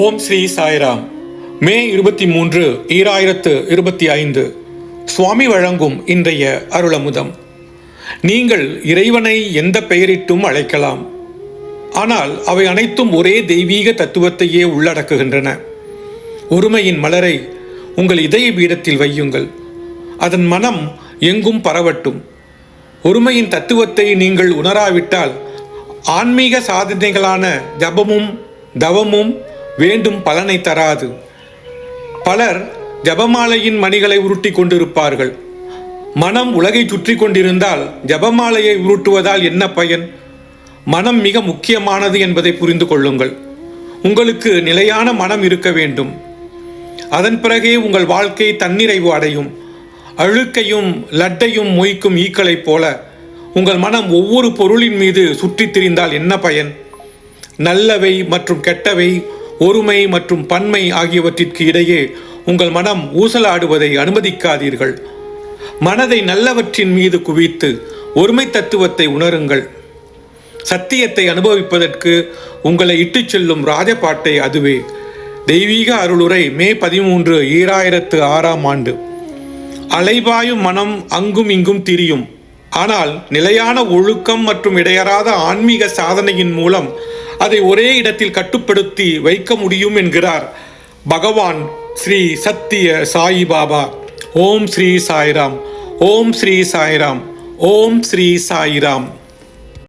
ஓம் ஸ்ரீ சாய்ராம். மே இருபத்தி மூன்று ஈராயிரத்து இருபத்தி ஐந்து. சுவாமி வழங்கும் இன்றைய அருளமுதம். நீங்கள் இறைவனை எந்த பெயரிட்டும் அழைக்கலாம். ஆனால் அவை அனைத்தும் ஒரே தெய்வீக தத்துவத்தையே உள்ளடக்குகின்றன. ஒருமையின் மலரை உங்கள் இதய பீடத்தில் வையுங்கள். அதன் மனம் எங்கும் பரவட்டும். ஒருமையின் தத்துவத்தை நீங்கள் உணராவிட்டால் ஆன்மீக சாதனைகளான ஜபமும் தவமும் வேண்டும் பலனை தராது. பலர் ஜபமாலையின் மணிகளை உருட்டி கொண்டிருப்பார்கள். மனம் உலகை சுற்றி கொண்டிருந்தால் ஜபமாலையை உருட்டுவதால் என்ன பயன்? மனம் மிக முக்கியமானது என்பதை புரிந்து கொள்ளுங்கள். உங்களுக்கு நிலையான மனம் இருக்க வேண்டும். அதன் பிறகே உங்கள் வாழ்க்கை தன்னிறைவு அடையும். அழுக்கையும் லட்டையும் மொய்க்கும் ஈக்களைப் போல உங்கள் மனம் ஒவ்வொரு பொருளின் மீது சுற்றித் திரிந்தால் என்ன பயன்? நல்லவை மற்றும் கெட்டவை ஒருமை மற்றும் பன்மை ஆகியவற்றிற்கு இடையே உங்கள் மனம் ஊசலாடுவதை அனுமதிக்காதீர்கள். மனதை நல்லவற்றின் மீது குவித்து ஒருமை தத்துவத்தை உணருங்கள். சத்தியத்தை அனுபவிப்பதற்கு உங்களை இட்டுச் செல்லும் ராஜபாட்டை அதுவே. தெய்வீக அருளுரை மே பதிமூன்று ஈராயிரத்து ஆறாம் ஆண்டு. அலைபாயும் மனம் அங்கும் இங்கும் திரியும். ஆனால் நிலையான ஒழுக்கம் மற்றும் இடையறாத ஆன்மீக சாதனையின் மூலம் அதை ஒரே இடத்தில் கட்டுப்படுத்தி வைக்க முடியும் என்கிறார் பகவான் ஸ்ரீ சத்திய சாயி பாபா. ஓம் ஸ்ரீ சாய்ராம். ஓம் ஸ்ரீ சாய்ராம். ஓம் ஸ்ரீ சாய்ராம்.